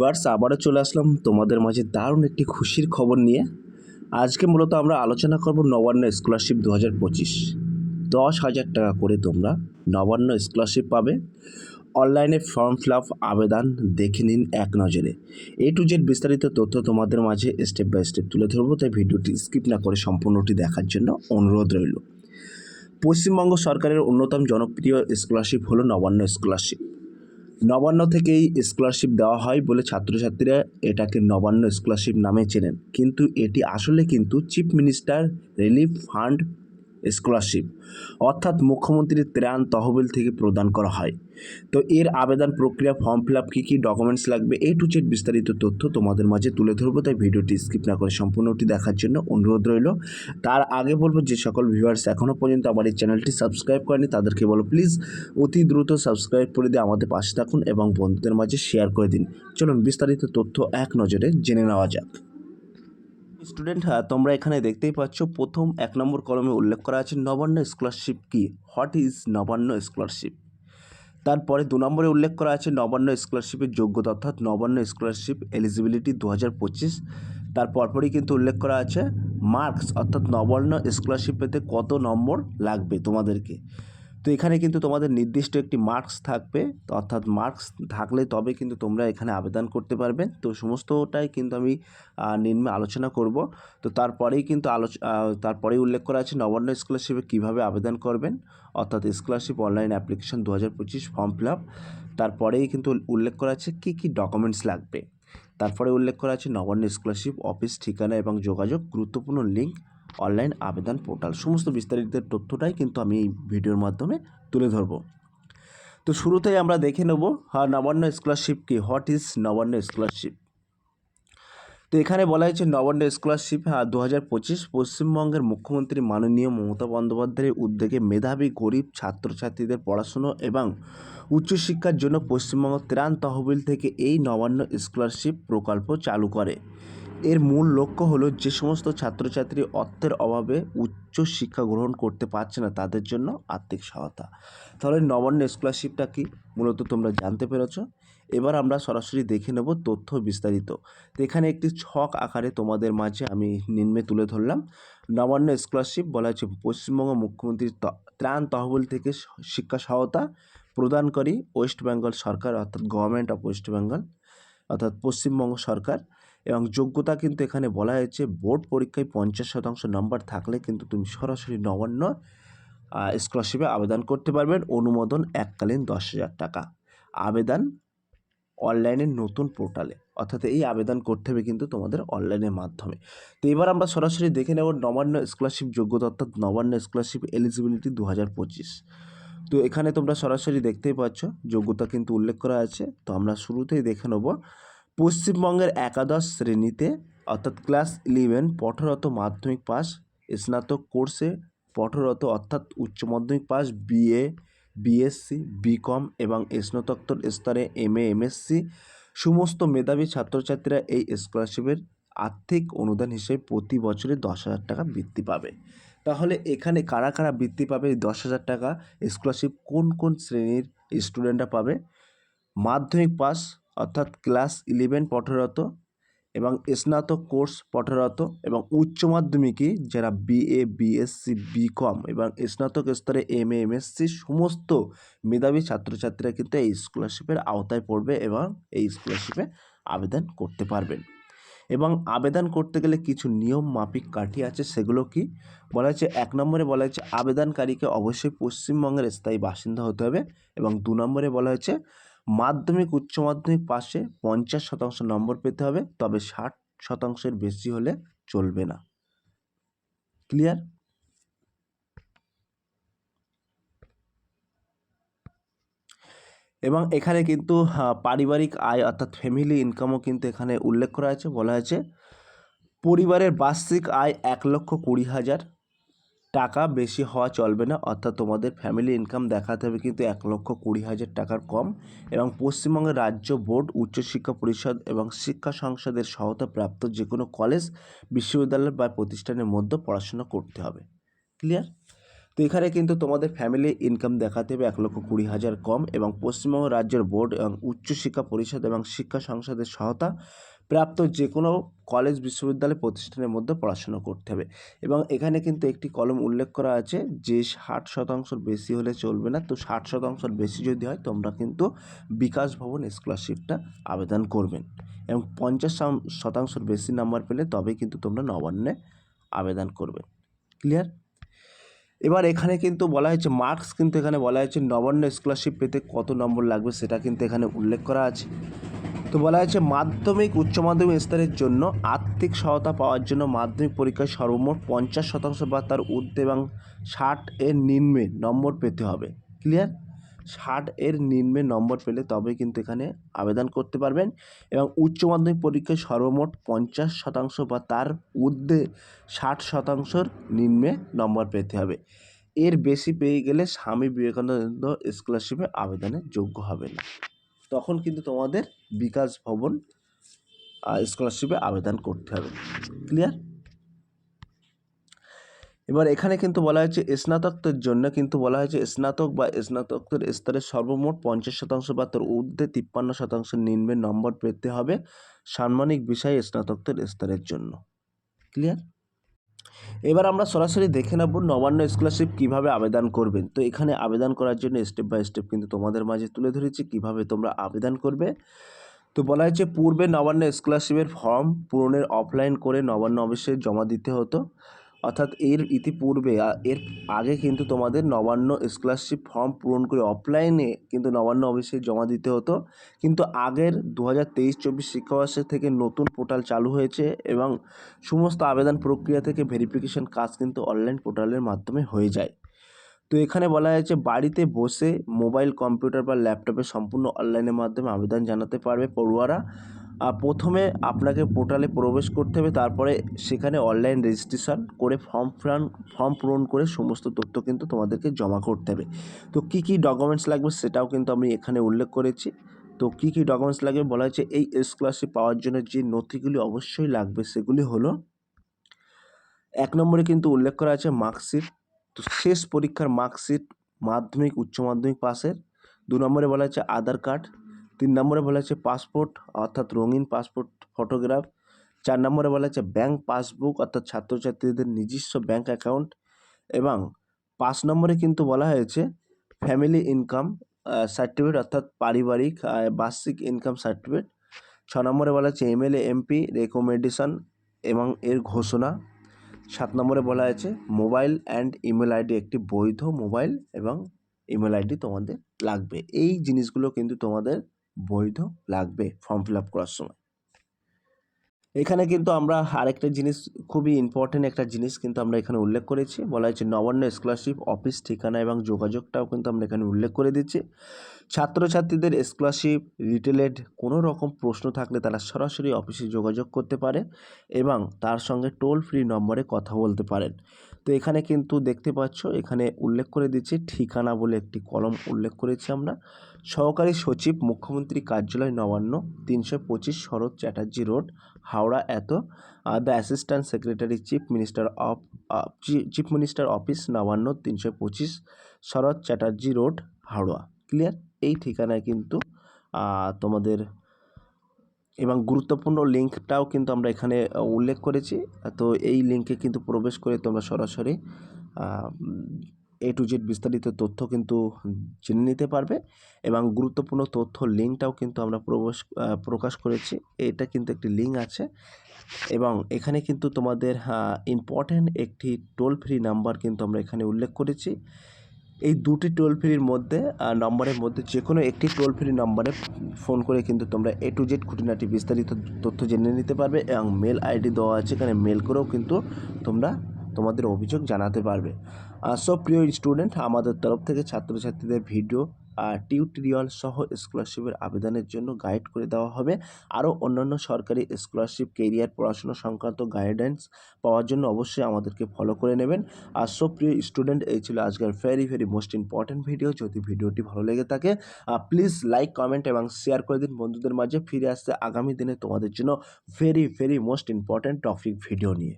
Viewers, আবারও চলে আসলাম তোমাদের মাঝে দারুণ একটি খুশির খবর নিয়ে। আজকে মূলত আমরা আলোচনা করব নবান্ন স্কলারশিপ দু হাজার পঁচিশ। দশ হাজার টাকা করে তোমরা নবান্ন স্কলারশিপ পাবে। অনলাইনে ফর্ম ফিল আপ আবেদন দেখে নিন এক নজরে। এ টু জেড বিস্তারিত তথ্য তোমাদের মাঝে স্টেপ বাই স্টেপ তুলে ধরবো, তাই ভিডিওটি স্কিপ না করে সম্পূর্ণটি দেখার জন্য অনুরোধ রইল। পশ্চিমবঙ্গ সরকারের অন্যতম জনপ্রিয় স্কলারশিপ হলো নবান্ন স্কলারশিপ নবান্ন থেকেই স্কলারশিপ দেওয়া হয় বলে ছাত্রছাত্রীরা এটাকে নবান্ন স্কলারশিপ নামে চেনেন। কিন্তু এটি আসলে কিন্তু chief minister relief fund scholarship, অর্থাৎ মুখ্যমন্ত্রীর ত্রাণ তহবিল থেকে প্রদান করা হয়। তো এর আবেদন প্রক্রিয়া, ফর্ম ফিল আপ কী কী ডকুমেন্টস লাগবে এই টু জেড বিস্তারিত তথ্য তোমাদের মাঝে তুলে ধরবো, তাই ভিডিওটি স্কিপ না করে সম্পূর্ণটি দেখার জন্য অনুরোধ রইল। তার আগে বলব, যে সকল ভিউয়ার্স এখনও পর্যন্ত আমার এই চ্যানেলটি সাবস্ক্রাইব করেনি তাদেরকে বলো প্লিজ অতি দ্রুত সাবস্ক্রাইব করে দিয়ে আমাদের পাশে থাকুন এবং বন্ধুদের মাঝে শেয়ার করে দিন। চলুন বিস্তারিত তথ্য এক নজরে জেনে নেওয়া যাক। স্টুডেন্ট হ্যাঁ তোমরা এখানে দেখতেই পাচ্ছ প্রথম এক নম্বর কলমে উল্লেখ করা আছে নবান্ন স্কলারশিপ কি? হোয়াট ইজ নবান্ন স্কলারশিপ তারপরে দু নম্বরে উল্লেখ করা আছে নবান্ন স্কলারশিপের যোগ্যতা, অর্থাৎ নবান্ন স্কলারশিপ এলিজিবিলিটি দু হাজার পঁচিশ। তার পরপরই কিন্তু উল্লেখ করা আছে মার্কস অর্থাৎ নবান্ন স্কলারশিপ পেতে কত নম্বর লাগবে তোমাদেরকে? তো এখানে কিন্তু তোমাদের নির্দিষ্ট একটি মার্কস থাকবে। অর্থাৎ মার্কস থাকলে তবে কিন্তু তোমরা এখানে আবেদন করতে পারবে। তো সমস্তটাই কিন্তু আমি নিম্নে আলোচনা করব। তো তারপরেই কিন্তু আলোচ তারপরেই উল্লেখ করা আছে নবান্ন স্কলারশিপে কীভাবে আবেদন করবেন। অর্থাৎ স্কলারশিপ অনলাইন অ্যাপ্লিকেশন দু হাজার পঁচিশ ফর্ম ফিল আপ তারপরেই কিন্তু উল্লেখ করা আছে কী কী ডকুমেন্টস লাগবে। তারপরে উল্লেখ করা আছে নবান্ন স্কলারশিপ অফিস ঠিকানা এবং যোগাযোগ। গুরুত্বপূর্ণ লিঙ্ক অনলাইন আবেদন পোর্টাল, সমস্ত বিস্তারিত তথ্যটাই কিন্তু আমি এই ভিডিওর মাধ্যমে তুলে ধরবো। তো শুরুতেই আমরা দেখে নেব হ্যাঁ নবান্ন স্কলারশিপ কি? হোয়াট ইজ নবান্ন স্কলারশিপ তো এখানে বলা হয়েছে নবান্ন স্কলারশিপ হ্যাঁ দু হাজার পঁচিশ পশ্চিমবঙ্গের মুখ্যমন্ত্রী মাননীয় মমতা বন্দ্যোপাধ্যায়ের উদ্যোগে মেধাবী গরিব ছাত্রছাত্রীদের পড়াশুনো এবং উচ্চশিক্ষার জন্য পশ্চিমবঙ্গ ত্রাণ তহবিল থেকে এই নবান্ন স্কলারশিপ প্রকল্প চালু করে। এর মূল লক্ষ্য হলো যে সমস্ত ছাত্রছাত্রী অর্থের অভাবে উচ্চ শিক্ষা গ্রহণ করতে পারছে না তাদের জন্য আর্থিক সহায়তা। তাহলে নবান্ন স্কলারশিপটা কি? মূলত তোমরা জানতে পেরেছ। এবার আমরা সরাসরি দেখে নেব তথ্য বিস্তারিত। তো এখানে একটি ছক আকারে তোমাদের মাঝে আমি নিম্নে তুলে ধরলাম। নবান্ন স্কলারশিপ বলা হচ্ছে পশ্চিমবঙ্গ মুখ্যমন্ত্রীর ত্রাণ তহবিল থেকে শিক্ষা সহায়তা প্রদানকারী ওয়েস্ট বেঙ্গল সরকার অর্থাৎ গভর্নমেন্ট অফ ওয়েস্ট বেঙ্গল। অর্থাৎ পশ্চিমবঙ্গ সরকার এবং যোগ্যতা কিন্তু এখানে বলা হয়েছে, বোর্ড পরীক্ষায় পঞ্চাশ শতাংশ নম্বর থাকলে কিন্তু তুমি সরাসরি নবান্ন স্কলারশিপে আবেদন করতে পারবেন। অনুমোদন এককালীন দশ হাজার টাকা। আবেদন অনলাইনের নতুন পোর্টালে অর্থাৎ এই আবেদন করতে হবে কিন্তু তোমাদের অনলাইনের মাধ্যমে। তো এবার আমরা সরাসরি দেখে নেব নবান্ন স্কলারশিপ যোগ্যতা অর্থাৎ নবান্ন স্কলারশিপ এলিজিবিলিটি দু হাজার পঁচিশ। তো এখানে তোমরা সরাসরি দেখতেই পাচ্ছ, যোগ্যতা কিন্তু উল্লেখ করা আছে। তো আমরা শুরুতেই দেখে নেব, পশ্চিমবঙ্গের একাদশ শ্রেণীতে, অর্থাৎ ক্লাস ইলেভেন পঠরত মাধ্যমিক পাস, স্নাতক কোর্সে পঠরত অর্থাৎ উচ্চ মাধ্যমিক পাস বিএ বিএসসি বিকম এবং স্নাতকোত্তর স্তরে এম এ এমএসসি সমস্ত মেধাবী ছাত্রছাত্রীরা এই স্কলারশিপের আর্থিক অনুদান হিসেবে প্রতি বছরে দশ হাজার টাকা বৃত্তি পাবে। তাহলে এখানে কারা কারা বৃত্তি পাবে এই দশ হাজার টাকা? স্কলারশিপ কোন কোন শ্রেণির স্টুডেন্টরা পাবে? মাধ্যমিক পাস অর্থাৎ ক্লাস ইলেভেন পঠরত এবং স্নাতক কোর্স পঠরত এবং উচ্চ মাধ্যমিকে যারা বিএ বিএসসি বিকম এবং স্নাতক স্তরে এম এমএসসি সমস্ত মেধাবী ছাত্রছাত্রীরা কিন্তু এই স্কলারশিপের আওতায় পড়বে এবং এই স্কলারশিপে আবেদন করতে পারবেন। এবং আবেদন করতে গেলে কিছু নিয়ম মাফিক কাঠি আছে, সেগুলো কি? বলা হয়েছে, এক নম্বরে বলা হয়েছে, আবেদনকারীকে অবশ্যই পশ্চিমবঙ্গের স্থায়ী বাসিন্দা হতে হবে এবং দু নম্বরে বলা হয়েছে, মাধ্যমিক, উচ্চ মাধ্যমিক পাশে পঞ্চাশ শতাংশ নম্বর পেতে হবে, তবে ষাট শতাংশের বেশি হলে চলবে না। ক্লিয়ার এবং এখানে কিন্তু পারিবারিক আয় অর্থাৎ ফ্যামিলি ইনকামও কিন্তু এখানে উল্লেখ করা আছে, বলা আছে। পরিবারের বার্ষিক আয় এক লক্ষ কুড়ি হাজার। টাকা বেশি হওয়া চলবে না, অর্থাৎ তোমাদের ফ্যামিলি ইনকাম দেখাতে হবে কিন্তু এক লক্ষ কুড়ি হাজার টাকার কম। এবং পশ্চিমবঙ্গের রাজ্য বোর্ড উচ্চশিক্ষা পরিষদ এবং শিক্ষা সংসদের সহায়তা প্রাপ্ত যে কোনো কলেজ বিশ্ববিদ্যালয় বা প্রতিষ্ঠানের মধ্যে পড়াশোনা করতে হবে। ক্লিয়ার তো এখানে কিন্তু তোমাদের ফ্যামিলি ইনকাম দেখাতে হবে এক লক্ষ কুড়ি হাজার কম এবং পশ্চিমবঙ্গ রাজ্যের বোর্ড এবং উচ্চশিক্ষা পরিষদ এবং শিক্ষা সংসদের সহায়তা প্রাপ্ত যে কোনো কলেজ বিশ্ববিদ্যালয় প্রতিষ্ঠানের মধ্যে পড়াশোনা করতে হবে। এবং এখানে কিন্তু একটি কলম উল্লেখ করা আছে যে ষাট শতাংশর বেশি হলে চলবে না। তো ষাট শতাংশর বেশি যদি হয়, তোমরা কিন্তু বিকাশ ভবন স্কলারশিপটা আবেদন করবেন এবং পঞ্চাশ শতাংশর বেশি নাম্বার পেলে তবেই কিন্তু তোমরা নবান্নে আবেদন করবে। ক্লিয়ার এবার এখানে কিন্তু বলা হয়েছে মার্কস কিন্তু এখানে বলা হয়েছে নবান্ন স্কলারশিপ পেতে কত নম্বর লাগবে সেটা কিন্তু এখানে উল্লেখ করা আছে। তো বলা হয়েছে মাধ্যমিক, উচ্চ মাধ্যমিক স্তরের জন্য আর্থিক সহায়তা পাওয়ার জন্য মাধ্যমিক পরীক্ষায় সর্বমোট পঞ্চাশ শতাংশ বা তার ঊর্ধ্বে এবং ষাট এর নিম্নে নম্বর পেতে হবে। ক্লিয়ার ষাট এর নিম্নে নম্বর পেলে তবে কিন্তু এখানে আবেদন করতে পারবেন এবং উচ্চ মাধ্যমিক পরীক্ষায় সর্বমোট পঞ্চাশ শতাংশ বা তার ঊর্ধ্বে ষাট শতাংশর নিম্নে নম্বর পেতে হবে। এর বেশি পেয়ে গেলে স্বামী বিবেকানন্দ স্কলারশিপে আবেদনের যোগ্য হবে না। তখন কিন্তু তোমাদের বিকাশ ভবন স্কলারশিপে আবেদন করতে হবে। ক্লিয়ার? এবার এখানে কিন্তু বলা হয়েছে স্নাতকদের জন্য কিন্তু বলা হয়েছে স্নাতক বা স্নাতকদের স্তরে সর্বমোট পঞ্চাশ শতাংশ বা তার ঊর্ধ্বে তিপ্পান্ন শতাংশ নিম্নে নম্বর পেতে হবে সাম্মানিক বিষয়ে স্নাতকদের স্তরের জন্য। ক্লিয়ার এবার আমরা সরাসরি দেখে নেব নবান্ন স্কলারশিপ কীভাবে আবেদন করবেন তো এখানে আবেদন করার জন্য স্টেপ বাই স্টেপ কিন্তু তোমাদের মাঝে তুলে ধরেছি কীভাবে তোমরা আবেদন করবে। তো বলা হয়েছে পূর্বে নবান্ন স্কলারশিপের ফর্ম পূরণের অফলাইন করে নবান্ন অফিসে জমা দিতে হতো। অর্থাৎ এর ইতিপূর্বে এর আগে কিন্তু তোমাদের নবান্ন স্কলারশিপ ফর্ম পূরণ করে অফলাইনে কিন্তু নবান্ন অফিসে জমা দিতে হতো। কিন্তু আগের দু হাজার তেইশ চব্বিশ শিক্ষাবর্ষের থেকে নতুন পোর্টাল চালু হয়েছে এবং সমস্ত আবেদন প্রক্রিয়া থেকে ভেরিফিকেশন কাজ কিন্তু অনলাইন পোর্টালের মাধ্যমে হয়ে যায়। তো এখানে বলা হয়েছে, বাড়িতে বসে মোবাইল কম্পিউটার বা ল্যাপটপে সম্পূর্ণ অনলাইনের মাধ্যমে আবেদন জানাতে পারবে পড়ুয়ারা। প্রথমে আপনাকে পোর্টালে প্রবেশ করতে হবে, তারপরে সেখানে অনলাইন রেজিস্ট্রেশন করে ফর্ম ফ্রান ফর্ম পূরণ করে সমস্ত তথ্য কিন্তু তোমাদেরকে জমা করতে হবে। তো কী কী ডকুমেন্টস লাগবে সেটাও কিন্তু আমি এখানে উল্লেখ করেছি। তো কী কী ডকুমেন্টস লাগবে বলা হয়েছে, এই স্কলারশিপ পাওয়ার জন্য যে নথিগুলি অবশ্যই লাগবে সেগুলি হলো, এক নম্বরে কিন্তু উল্লেখ করা আছে মার্কশিট তো শেষ পরীক্ষার মার্কশিট মাধ্যমিক, উচ্চ মাধ্যমিক পাসের দু নম্বরে বলা হচ্ছে আধার কার্ড তিন নম্বরে বলা হচ্ছে পাসপোর্ট, অর্থাৎ রঙিন পাসপোর্ট ফটোগ্রাফ। চার নম্বরে বলা হচ্ছে ব্যাঙ্ক পাসবুক, অর্থাৎ ছাত্রছাত্রীদের নিজস্ব ব্যাঙ্ক অ্যাকাউন্ট। এবং পাঁচ নম্বরে কিন্তু বলা হয়েছে ফ্যামিলি ইনকাম সার্টিফিকেট, অর্থাৎ পারিবারিক বার্ষিক ইনকাম সার্টিফিকেট। ছ নম্বরে বলা হচ্ছে এমএলএ, এমপি, রেকমেন্ডেশন এবং এর ঘোষণা। সাত নম্বরে বলা হয়েছে মোবাইল অ্যান্ড ইমেল আইডি একটি বৈধ মোবাইল এবং ইমেল আইডি তোমাদের লাগবে। এই জিনিসগুলো কিন্তু তোমাদের বৈধ লাগবে ফর্ম ফিল আপ করার সময়। এখানে কিন্তু আমরা আরেকটা জিনিস, খুবই ইম্পর্টেন্ট একটা জিনিস কিন্তু আমরা এখানে উল্লেখ করেছি। বলা হয়েছে নবান্ন স্কলারশিপ অফিস ঠিকানা এবং যোগাযোগটাও কিন্তু আমরা এখানে উল্লেখ করে দিচ্ছি। ছাত্রছাত্রীদের স্কলারশিপ রিটেলেড কোনো রকম প্রশ্ন থাকলে তারা সরাসরি অফিসে যোগাযোগ করতে পারে এবং তার সঙ্গে টোল ফ্রি নম্বরে কথা বলতে পারেন। তো এখানে কিন্তু দেখতে পাচ্ছ, এখানে উল্লেখ করে দিচ্ছি, ঠিকানা বলে একটি কলম উল্লেখ করেছি আমরা। সহকারী সচিব, মুখ্যমন্ত্রী কার্যালয় নবান্ন, তিনশো পঁচিশ শরৎ চ্যাটার্জি রোড, হাওড়া এত। The assistant secretary chief minister of chief minister office Nabanna, তিনশো পঁচিশ শরৎ চ্যাটার্জি রোড, হাওড়া। ক্লিয়ার এই ঠিকানায় কিন্তু তোমাদের এবং গুরুত্বপূর্ণ লিঙ্কটাও কিন্তু আমরা এখানে উল্লেখ করেছি। তো এই লিঙ্কে কিন্তু প্রবেশ করে তোমরা সরাসরি এ টু জেড বিস্তারিত তথ্য কিন্তু জেনে নিতে পারবে এবং গুরুত্বপূর্ণ তথ্য লিঙ্কটাও কিন্তু আমরা প্রবেশ প্রকাশ করেছি। এটা কিন্তু একটি লিঙ্ক আছে এবং এখানে কিন্তু তোমাদের ইম্পর্ট্যান্ট একটি টোল ফ্রি নাম্বার কিন্তু আমরা এখানে উল্লেখ করেছি। এই দুটি টোল ফ্রির মধ্যে নম্বরের মধ্যে যে কোনো একটি টোল ফ্রি নম্বরে ফোন করে কিন্তু তোমরা এ টু জেড খুঁটিনাটি বিস্তারিত তথ্য জেনে নিতে পারবে এবং মেল আইডি দেওয়া আছে, এখানে মেল করেও কিন্তু তোমরা তোমাদের অভিযোগ জানাতে পারবে। সব প্রিয় স্টুডেন্ট আমাদের তরফ থেকে ছাত্রছাত্রীদের ভিডিও টিউটোরিয়াল সহ স্কলারশিপের আবেদনের জন্য গাইড করে দেওয়া হবে। আরও অন্যান্য সরকারি স্কলারশিপ কেরিয়ার পড়াশোনা সংক্রান্ত গাইডেন্স পাওয়ার জন্য অবশ্যই আমাদেরকে ফলো করে নেবেন। আর সব প্রিয় স্টুডেন্ট, এই ছিল আজকের very very most important video. যদি ভিডিওটি ভালো লেগে থাকে প্লিজ লাইক, কমেন্ট এবং শেয়ার করে দিন। বন্ধুদের মাঝে ফিরে আসতে আগামী দিনে তোমাদের জন্য very very most important topic video নিয়ে।